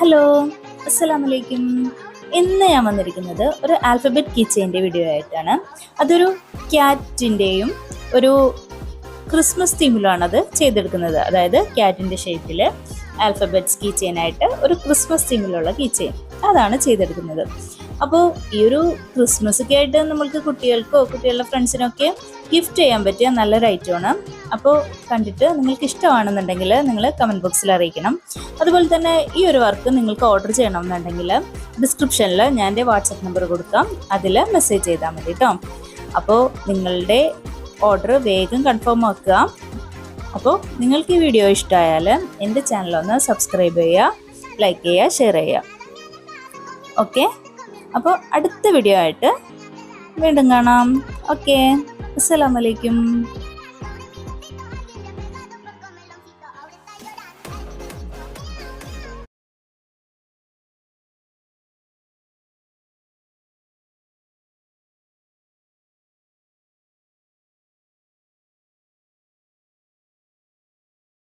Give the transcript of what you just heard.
Hello അസ്സലാമലൈക്കും ഇന്ന് ഞാൻ വന്നിരിക്കുന്നത് ഒരു ആൽഫബറ്റ് കിച്ചന്റെ വീഡിയോ ആയിട്ടാണ്. അതൊരു ക്യാറ്റിന്റെയും ഒരു ക്രിസ്മസ് തീമിലാണത് ചെയ്തെടുക്കുന്നത്. അതായത് ക്യാറ്റിന്റെ ഷേപ്പിൽ ആൽഫബറ്റ്സ് കീ ചെയിനായിട്ട് ഒരു ക്രിസ്മസ് തീമിലുള്ള കീ ചെയിൻ അതാണ് ചെയ്തെടുക്കുന്നത്. അപ്പോൾ ഈ ഒരു ക്രിസ്മസ് ഒക്കെ ആയിട്ട് നമ്മൾക്ക് കുട്ടികൾക്കോ കുട്ടികളുടെ ഫ്രണ്ട്സിനൊക്കെ ഗിഫ്റ്റ് ചെയ്യാൻ പറ്റിയ നല്ലൊരു ഐറ്റമാണ് അപ്പോൾ കണ്ടിട്ട് നിങ്ങൾക്ക് ഇഷ്ടമാണെന്നുണ്ടെങ്കിൽ നിങ്ങൾ കമന്റ് ബോക്സിൽ അറിയിക്കണം. അതുപോലെ തന്നെ ഈ ഒരു വർക്ക് നിങ്ങൾക്ക് ഓർഡർ ചെയ്യണമെന്നുണ്ടെങ്കിൽ ഡിസ്ക്രിപ്ഷനിൽ ഞാൻ എന്റെ വാട്സപ്പ് നമ്പർ കൊടുക്കാം. അതിൽ മെസ്സേജ് ചെയ്താൽ മതി കേട്ടോ അപ്പോൾ നിങ്ങളുടെ ഓർഡർ വേഗം കൺഫേം ആക്കുക. അപ്പോൾ നിങ്ങൾക്ക് ഈ വീഡിയോ ഇഷ്ടമായാൽ എന്റെ ചാനലൊന്ന് സബ്സ്ക്രൈബ് ചെയ്യുക ലൈക്ക് ചെയ്യുക ഷെയർ ചെയ്യുക. ഓക്കെ അപ്പോൾ അടുത്ത വീഡിയോ ആയിട്ട് വീണ്ടും കാണാം. ഓക്കെ അസ്സലാമലൈക്കും